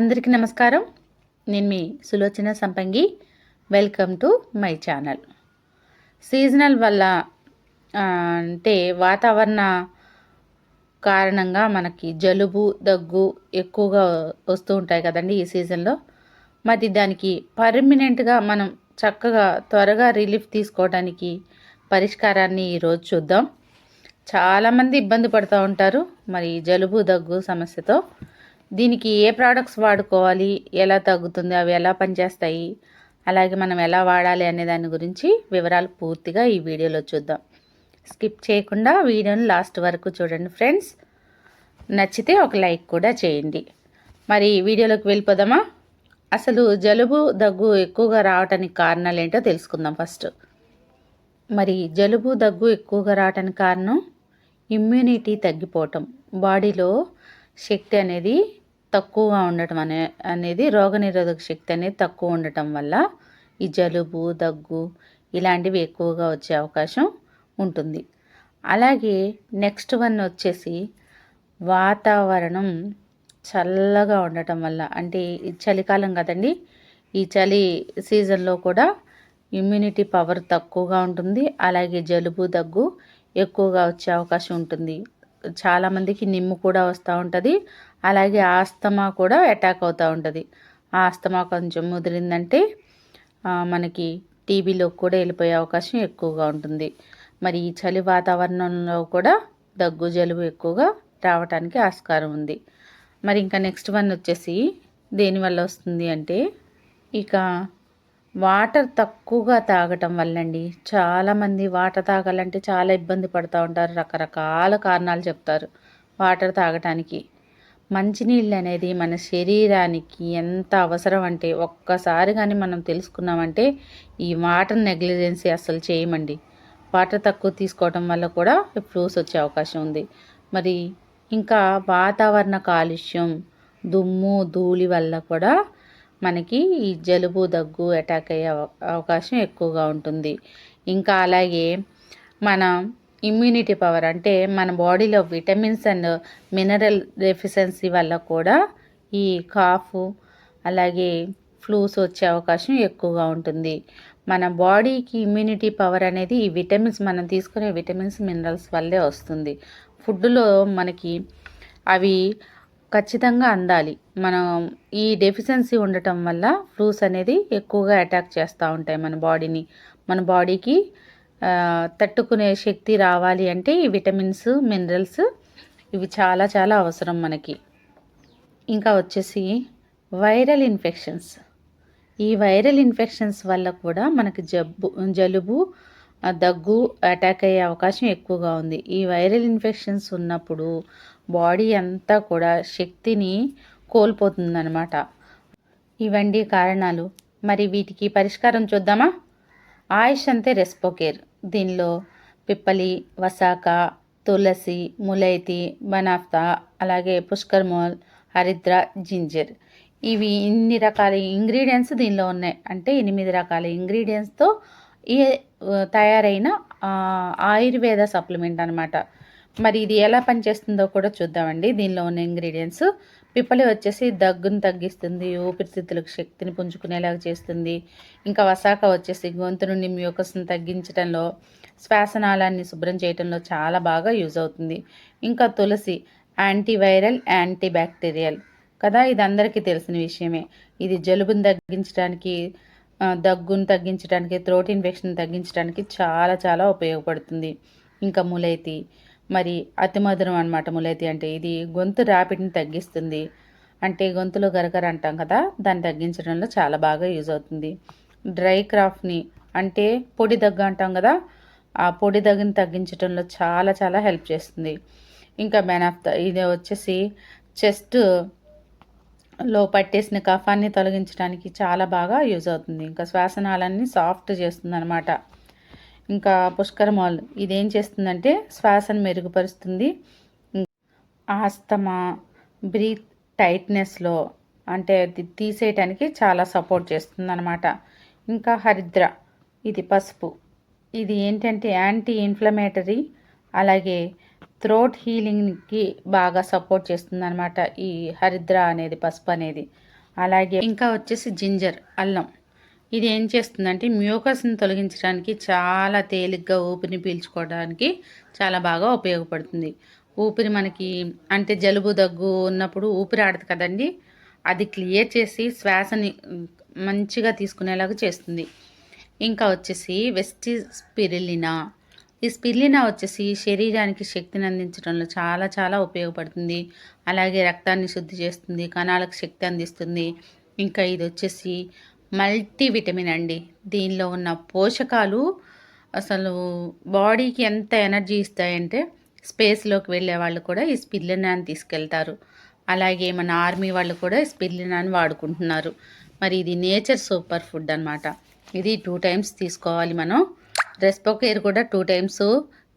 అందరికీ నమస్కారం. నేను మీ Sulochana Sampangi. Welcome to my channel seasonal వల్ల అంటే వాతావరణ కారణంగా మనకి జలుబు దగ్గు ఎక్కువగా వస్తూ ఉంటాయి కదండి ఈ సీజన్లో మరి దానికి పర్మనెంట్గా మనం చక్కగా త్వరగా రిలీఫ్ తీసుకోవడానికి పరిష్కారాన్ని ఈరోజు చూద్దాం. చాలామంది ఇబ్బంది పడుతూ ఉంటారు మరి జలుబు దగ్గు సమస్యతో. దీనికి ఏ ప్రోడక్ట్స్ వాడుకోవాలి ఎలా తగ్గుతుంది అవి ఎలా పనిచేస్తాయి అలాగే మనం ఎలా వాడాలి అనే దాని గురించి వివరాలు పూర్తిగా ఈ వీడియోలో చూద్దాం. స్కిప్ చేయకుండా వీడియోని లాస్ట్ వరకు చూడండి ఫ్రెండ్స్ నచ్చితే ఒక లైక్ కూడా చేయండి. మరి వీడియోలోకి వెళ్ళిపోదామా? అసలు జలుబు దగ్గు ఎక్కువగా రావటానికి కారణాలు ఏంటో తెలుసుకుందాం ఫస్ట్ మరి జలుబు దగ్గు ఎక్కువగా రావటానికి కారణం ఇమ్యూనిటీ తగ్గిపోవటం. బాడీలో శక్తి అనేది తక్కువగా ఉండటం అనే అనేది రోగనిరోధక శక్తి అనేది తక్కువ ఉండటం వల్ల ఈ జలుబు దగ్గు ఇలాంటివి ఎక్కువగా వచ్చే అవకాశం ఉంటుంది. అలాగే నెక్స్ట్ వన్ వచ్చేసి వాతావరణం చల్లగా ఉండటం వల్ల అంటే ఈ చలికాలం కదండి ఈ చలి సీజన్లో కూడా ఇమ్యూనిటీ పవర్ తక్కువగా ఉంటుంది అలాగే జలుబు దగ్గు ఎక్కువగా వచ్చే అవకాశం ఉంటుంది. చాలామందికి నిమ్ము కూడా వస్తూ ఉంటుంది. అలాగే ఆస్తమా కూడా అటాక్ అవుతూ ఉంటుంది. ఆస్తమా కొంచెం ముదిరిందంటే మనకి టీబీలోకి కూడా వెళ్ళిపోయే అవకాశం ఎక్కువగా ఉంటుంది. మరి ఈ చలి వాతావరణంలో కూడా దగ్గు జలుబు ఎక్కువగా రావడానికి ఆస్కారం ఉంది. మరి ఇంకా నెక్స్ట్ వన్ వచ్చేసి దేనివల్ల వస్తుంది అంటే ఇక వాటర్ తక్కువగా తాగటం వల్లండి. చాలామంది వాటర్ తాగాలంటే చాలా ఇబ్బంది పడుతూ ఉంటారు. రకరకాల కారణాలు చెప్తారు వాటర్ తాగటానికి. మంచినీళ్ళు అనేది మన శరీరానికి ఎంత అవసరం అంటే ఒక్కసారి కానీ మనం తెలుసుకున్నామంటే ఈ వాటర్ నెగ్లిజెన్సీ అసలు చేయమండి. వాటర్ తక్కువ తీసుకోవటం వల్ల కూడా ఫ్లూస్ వచ్చే అవకాశం ఉంది. మరి ఇంకా వాతావరణ కాలుష్యం దుమ్ము ధూళి వల్ల కూడా మనకి ఈ జలుబు దగ్గు అటాక్ అయ్యే అవకాశం ఎక్కువగా ఉంటుంది. ఇంకా అలాగే మన ఇమ్యూనిటీ పవర్ అంటే మన బాడీలో విటమిన్స్ అండ్ మినరల్ డెఫిషియన్సీ వల్ల కూడా ఈ కాఫ్ అలాగే ఫ్లూస్ వచ్చే అవకాశం ఎక్కువగా ఉంటుంది. మన బాడీకి ఇమ్యూనిటీ పవర్ అనేది ఈ విటమిన్స్ మనం తీసుకునే విటమిన్స్ మినరల్స్ వల్లే వస్తుంది. ఫుడ్లో మనకి అవి ఖచ్చితంగా అందాలి. మనం ఈ డెఫిషియన్సీ ఉండటం వల్ల ఫ్లూస్ అనేది ఎక్కువగా అటాక్ చేస్తూ ఉంటాయి మన బాడీని. మన బాడీకి తట్టుకునే శక్తి రావాలి అంటే ఈ విటమిన్స్ మినరల్స్ ఇవి చాలా చాలా అవసరం మనకి. ఇంకా వచ్చేసి వైరల్ ఇన్ఫెక్షన్స్ ఈ వైరల్ ఇన్ఫెక్షన్స్ వల్ల కూడా మనకి జబ్బు జలుబు దగ్గు అటాక్ అయ్యే అవకాశం ఎక్కువగా ఉంది. ఈ వైరల్ ఇన్ఫెక్షన్స్ ఉన్నప్పుడు బాడీ అంతా కూడా శక్తిని కోల్పోతుందనమాట ఇవండి కారణాలు. మరి వీటికి పరిష్కారం చూద్దామా? ఆయుష్ అంతే రెస్పోకేర్. దీనిలో పిప్పలి వసాక తులసి ములైతి బనాఫ్తా అలాగే పుష్కర్మోల్ హరిద్ర జింజర్. ఇవి ఇన్ని రకాల ఇంగ్రీడియంట్స్ దీనిలో ఉన్నాయి. అంటే ఎనిమిది రకాల ఇంగ్రీడియంట్స్తో ఈ తయారైన ఆయుర్వేద సప్లిమెంట్ అనమాట మరి ఇది ఎలా పనిచేస్తుందో కూడా చూద్దామండి. దీనిలో ఉన్న ఇంగ్రీడియంట్స్ పిప్పలి వచ్చేసి దగ్గును తగ్గిస్తుంది ఊపిరితిత్తులకు శక్తిని పుంజుకునేలాగా చేస్తుంది. ఇంకా వసాక వచ్చేసి గొంతు నుండి మ్యూకస్ను తగ్గించడంలో శ్వాసనాళాన్ని శుభ్రం చేయడంలో చాలా బాగా యూజ్ అవుతుంది. ఇంకా తులసి యాంటీవైరల్ యాంటీబ్యాక్టీరియల్ కదా ఇది అందరికీ తెలిసిన విషయమే. ఇది జలుబును తగ్గించడానికి దగ్గును తగ్గించడానికి థ్రోట్ ఇన్ఫెక్షన్ తగ్గించడానికి చాలా చాలా ఉపయోగపడుతుంది. ఇంకా ములైతి మరి అతి మధురం అనమాట ములైతి అంటే. ఇది గొంతు రాపిడిని తగ్గిస్తుంది. అంటే గొంతులో గరగర అంటాం కదా దాన్ని తగ్గించడంలో చాలా బాగా యూజ్ అవుతుంది. డ్రై క్రాఫ్ట్ని అంటే పొడి దగ్గు అంటాం కదా ఆ పొడి దగ్గుని తగ్గించడంలో చాలా చాలా హెల్ప్ చేస్తుంది. ఇంకా బెనాఫ్త ఇది వచ్చేసి చెస్ట్లో పట్టేసిన కఫాన్ని తొలగించడానికి చాలా బాగా యూజ్ అవుతుంది. ఇంకా శ్వాసనాళాన్ని సాఫ్ట్ చేస్తుంది అనమాట ఇంకా పుష్కరమాల్ ఇదేం చేస్తుందంటే శ్వాసను మెరుగుపరుస్తుంది. ఆస్తమా బ్రీత్ టైట్నెస్లో అంటే తీసేయటానికి చాలా సపోర్ట్ చేస్తుంది అనమాట ఇంకా హరిద్ర ఇది పసుపు. ఇది ఏంటంటే యాంటీ ఇన్ఫ్లమేటరీ అలాగే థ్రోట్ హీలింగ్కి బాగా సపోర్ట్ చేస్తుంది అనమాట ఈ హరిద్ర అనేది పసుపు అనేది. అలాగే ఇంకా వచ్చేసి జింజర్ అల్లం. ఇది ఏం చేస్తుందంటే మ్యూకస్ని తొలగించడానికి చాలా తేలిగ్గా ఊపిరిని పీల్చుకోవడానికి చాలా బాగా ఉపయోగపడుతుంది. ఊపిరి మనకి అంటే జలుబు దగ్గు ఉన్నప్పుడు ఊపిరి ఆడదు కదండి. అది క్లియర్ చేసి శ్వాసని మంచిగా తీసుకునేలాగా చేస్తుంది. ఇంకా వచ్చేసి వెస్టి స్పిరిలినా ఈ స్పిర్లినా వచ్చేసి శరీరానికి శక్తిని అందించడంలో చాలా చాలా ఉపయోగపడుతుంది. అలాగే రక్తాన్ని శుద్ధి చేస్తుంది కణాలకు శక్తి అందిస్తుంది. ఇంకా ఇది వచ్చేసి మల్టీ విటమిన్ అండి. దీనిలో ఉన్న పోషకాలు అసలు బాడీకి ఎంత ఎనర్జీ ఇస్తాయంటే స్పేస్లోకి వెళ్ళే వాళ్ళు కూడా ఈ స్పిర్లినాన్ని తీసుకెళ్తారు. అలాగే మన ఆర్మీ వాళ్ళు కూడా స్పిర్లినాన్ని వాడుకుంటున్నారు. మరి ఇది నేచర్ సూపర్ ఫుడ్ అనమాట ఇది టూ టైమ్స్ తీసుకోవాలి మనం. రెస్పోకేర్ కూడా టూ టైమ్స్.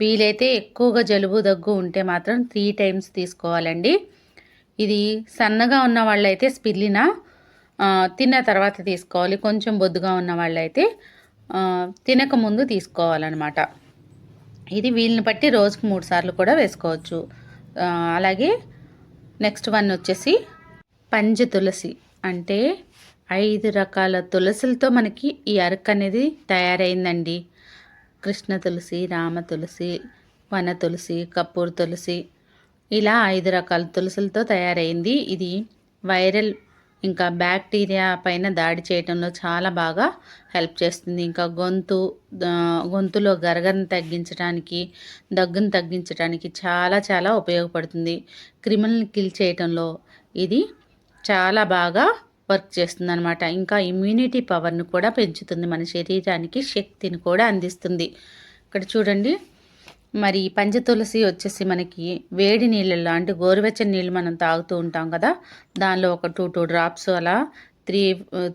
వీలైతే ఎక్కువగా జలుబు దగ్గు ఉంటే మాత్రం త్రీ టైమ్స్ తీసుకోవాలండి. ఇది సన్నగా ఉన్న వాళ్ళైతే స్పిల్లినా తిన్న తర్వాత తీసుకోవాలి. కొంచెం బొద్దుగా ఉన్న వాళ్ళైతే తినక ముందు తీసుకోవాలన్నమాట. ఇది వీళ్ళని బట్టి రోజుకు మూడు సార్లు కూడా వేసుకోవచ్చు. అలాగే నెక్స్ట్ వన్ వచ్చేసి పంచ తులసి. అంటే ఐదు రకాల తులసులతో మనకి ఈ అరకు అనేది తయారైందండి. కృష్ణ తులసి రామ తులసి వన తులసి కపూర్ తులసి ఇలా ఐదు రకాల తులసులతో తయారైంది. ఇది వైరల్ ఇంకా బ్యాక్టీరియా పైన దాడి చేయడంలో చాలా బాగా హెల్ప్ చేస్తుంది. ఇంకా గొంతు గొంతులో గరగను తగ్గించడానికి దగ్గును తగ్గించడానికి చాలా చాలా ఉపయోగపడుతుంది. క్రిమినల్ని కిల్ చేయటంలో ఇది చాలా బాగా వర్క్ చేస్తుంది అనమాట ఇంకా ఇమ్యూనిటీ పవర్ను కూడా పెంచుతుంది. మన శరీరానికి శక్తిని కూడా అందిస్తుంది. ఇక్కడ చూడండి. మరి పంచ తులసి వచ్చేసి మనకి వేడి నీళ్ళల్లో అంటే గోరువెచ్చని నీళ్ళు మనం తాగుతూ ఉంటాం కదా దానిలో ఒక టూ టూ డ్రాప్స్ అలా three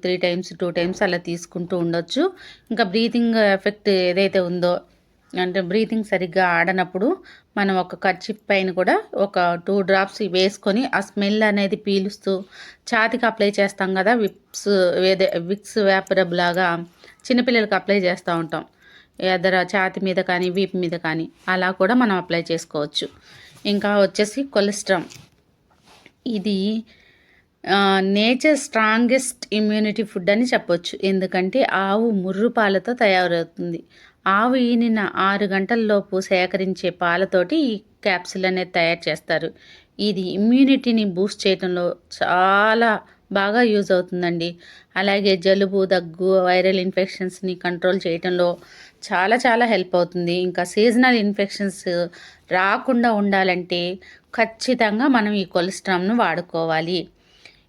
three times two times అలా తీసుకుంటూ ఉండొచ్చు. ఇంకా బ్రీతింగ్ ఎఫెక్ట్ ఏదైతే ఉందో అంటే బ్రీతింగ్ సరిగ్గా ఆడనప్పుడు మనం ఒక కర్చిప్ పైన కూడా ఒక టూ డ్రాప్స్ వేసుకొని ఆ స్మెల్ అనేది పీలుస్తూ ఛాతికి అప్లై చేస్తాం కదా విప్స్ విక్స్ వ్యాపరబ్ లాగా చిన్నపిల్లలకి అప్లై చేస్తూ ఉంటాం. ఎదర ఛాతి మీద కానీ వీపు మీద కానీ అలా కూడా మనం అప్లై చేసుకోవచ్చు. ఇంకా వచ్చేసి కొలెస్ట్రామ్ ఇది నేచర్ స్ట్రాంగెస్ట్ ఇమ్యూనిటీ ఫుడ్ అని చెప్పొచ్చు. ఎందుకంటే ఆవు ముర్రు పాలతో తయారవుతుంది. ఆవు ఈనిన ఆరు గంటల్లోపు సేకరించే పాలతోటి ఈ క్యాప్సిల్ అనేది తయారు చేస్తారు. ఇది ఇమ్యూనిటీని బూస్ట్ చేయడంలో చాలా బాగా యూజ్ అవుతుందండి. అలాగే జలుబు దగ్గు వైరల్ ఇన్ఫెక్షన్స్ని కంట్రోల్ చేయడంలో చాలా చాలా హెల్ప్ అవుతుంది. ఇంకా సీజనల్ ఇన్ఫెక్షన్స్ రాకుండా ఉండాలంటే ఖచ్చితంగా మనం ఈ కొలెస్ట్రామ్ను వాడుకోవాలి.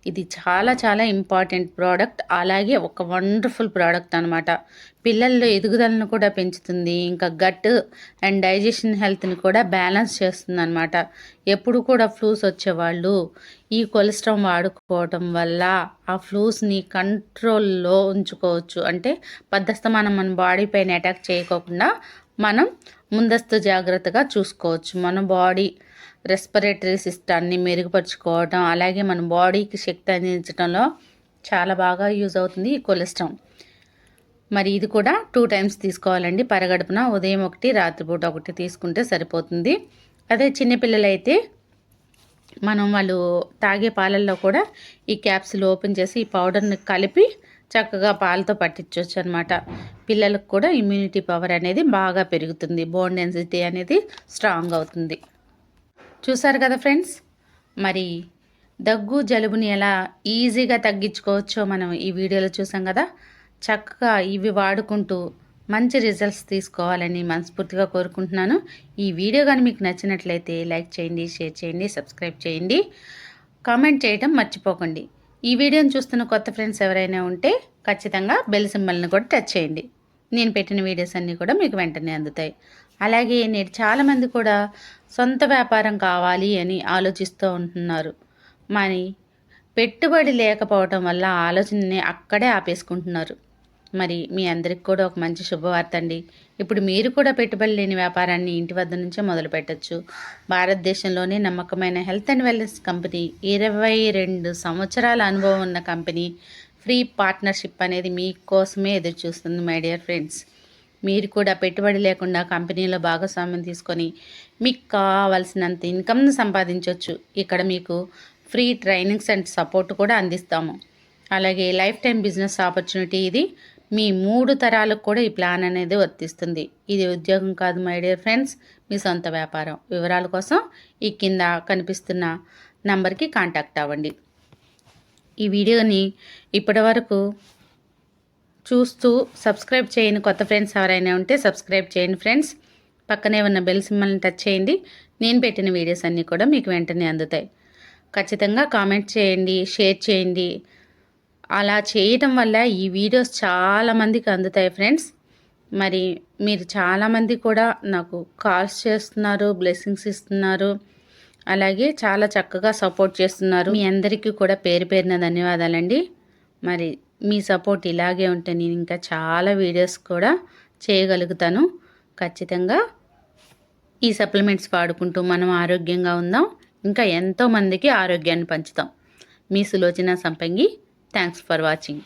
ఇది చాలా చాలా ఇంపార్టెంట్ ప్రోడక్ట్ అలాగే ఒక వండర్ఫుల్ ప్రోడక్ట్ అనమాట పిల్లల్లో ఎదుగుదలను కూడా పెంచుతుంది. ఇంకా గట్ అండ్ డైజెషన్ హెల్త్ని కూడా బ్యాలెన్స్ చేస్తుంది అనమాట ఎప్పుడు కూడా ఫ్లూస్ వచ్చేవాళ్ళు ఈ కొలెస్ట్రాల్ వాడుకోవటం వల్ల ఆ ఫ్లూస్ని కంట్రోల్లో ఉంచుకోవచ్చు. అంటే పద్ధస్తమానం మన బాడీ పైన అటాక్ చేయకోకుండా మనం ముందస్తు జాగ్రత్తగా చూసుకోవచ్చు. మన బాడీ రెస్పిరేటరీ సిస్టాన్ని మెరుగుపరుచుకోవడం అలాగే మన బాడీకి శక్తి అందించడంలో చాలా బాగా యూజ్ అవుతుంది ఈ కొలెస్ట్రాల్. మరి ఇది కూడా టూ టైమ్స్ తీసుకోవాలండి. పరగడుపున ఉదయం ఒకటి రాత్రిపూట ఒకటి తీసుకుంటే సరిపోతుంది. అదే చిన్నపిల్లలైతే మనం వాళ్ళు తాగే పాలల్లో కూడా ఈ క్యాప్సులు ఓపెన్ చేసి ఈ పౌడర్ని కలిపి చక్కగా పాలతో పట్టించవచ్చు అనమాట పిల్లలకు కూడా ఇమ్యూనిటీ పవర్ అనేది బాగా పెరుగుతుంది. బోన్ డెన్సిటీ అనేది స్ట్రాంగ్ అవుతుంది. చూసారు కదా ఫ్రెండ్స్? మరి దగ్గు జలుబుని ఎలా ఈజీగా తగ్గించుకోవచ్చో మనం ఈ వీడియోలో చూసాం కదా. చక్కగా ఇవి వాడుకుంటూ మంచి రిజల్ట్స్ తీసుకోవాలని మనస్ఫూర్తిగా కోరుకుంటున్నాను. ఈ వీడియో కానీ మీకు నచ్చినట్లయితే లైక్ చేయండి షేర్ చేయండి సబ్స్క్రైబ్ చేయండి. కామెంట్ చేయడం మర్చిపోకండి. ఈ వీడియోని చూస్తున్న కొత్త ఫ్రెండ్స్ ఎవరైనా ఉంటే ఖచ్చితంగా బెల్ సింబల్ని కూడా టచ్ చేయండి. నేను పెట్టిన వీడియోస్ అన్నీ కూడా మీకు వెంటనే అందుతాయి. అలాగే నేడు చాలామంది కూడా సొంత వ్యాపారం కావాలి అని ఆలోచిస్తూ ఉంటున్నారు. మరి పెట్టుబడి లేకపోవటం వల్ల ఆలోచనని అక్కడే ఆపేసుకుంటున్నారు. మరి మీ అందరికి కూడా ఒక మంచి శుభవార్త అండి. ఇప్పుడు మీరు కూడా పెట్టుబడి లేని వ్యాపారాన్ని ఇంటి వద్ద నుంచే మొదలు పెట్టచ్చు. భారతదేశంలోనే నమ్మకమైన హెల్త్ అండ్ వెల్నెస్ కంపెనీ ఇరవై రెండు సంవత్సరాల అనుభవం ఉన్న కంపెనీ ఫ్రీ పార్ట్నర్షిప్ అనేది మీకోసమే ఎదురు చూస్తుంది మై డియర్ ఫ్రెండ్స్. మీరు కూడా పెట్టుబడి లేకుండా కంపెనీలో భాగస్వామ్యం తీసుకొని మీకు కావాల్సినంత ఇన్కమ్ను సంపాదించవచ్చు ఇక్కడ మీకు ఫ్రీ ట్రైనింగ్స్ అండ్ సపోర్ట్ కూడా అందిస్తాము. అలాగే లైఫ్ టైం బిజినెస్ ఆపర్చునిటీ ఇది మీ మూడు తరాలకు కూడా ఈ ప్లాన్ అనేది వర్తిస్తుంది. ఇది ఉద్యోగం కాదు మై డియర్ ఫ్రెండ్స్. మీ సొంత వ్యాపారం. వివరాల కోసం ఈ కింద కనిపిస్తున్న నంబర్కి కాంటాక్ట్ అవ్వండి. ఈ వీడియోని ఇప్పటి వరకు చూస్తూ సబ్స్క్రైబ్ చేయని కొత్త ఫ్రెండ్స్ ఎవరైనా ఉంటే సబ్స్క్రైబ్ చేయండి ఫ్రెండ్స్. పక్కనే ఉన్న బెల్ సింబల్ని టచ్ చేయండి. నేను పెట్టిన వీడియోస్ అన్నీ కూడా మీకు వెంటనే అందుతాయి. ఖచ్చితంగా కామెంట్ చేయండి షేర్ చేయండి. అలా చేయటం వల్ల ఈ వీడియోస్ చాలామందికి అందుతాయి ఫ్రెండ్స్. మరి మీరు చాలామంది కూడా నాకు కాల్స్ చేస్తున్నారు బ్లెస్సింగ్స్ ఇస్తున్నారు. అలాగే చాలా చక్కగా సపోర్ట్ చేస్తున్నారు. మీ అందరికీ కూడా పేరు పేరున ధన్యవాదాలండి. మరి మీ సపోర్ట్ ఇలాగే ఉంటే నేను ఇంకా చాలా వీడియోస్ కూడా చేయగలుగుతాను. ఖచ్చితంగా ఈ సప్లిమెంట్స్ వాడుకుంటూ మనం ఆరోగ్యంగా ఉందాం. ఇంకా ఎంతోమందికి ఆరోగ్యాన్ని పంచుతాం. మీ Sulochana Sampangi thanks for watching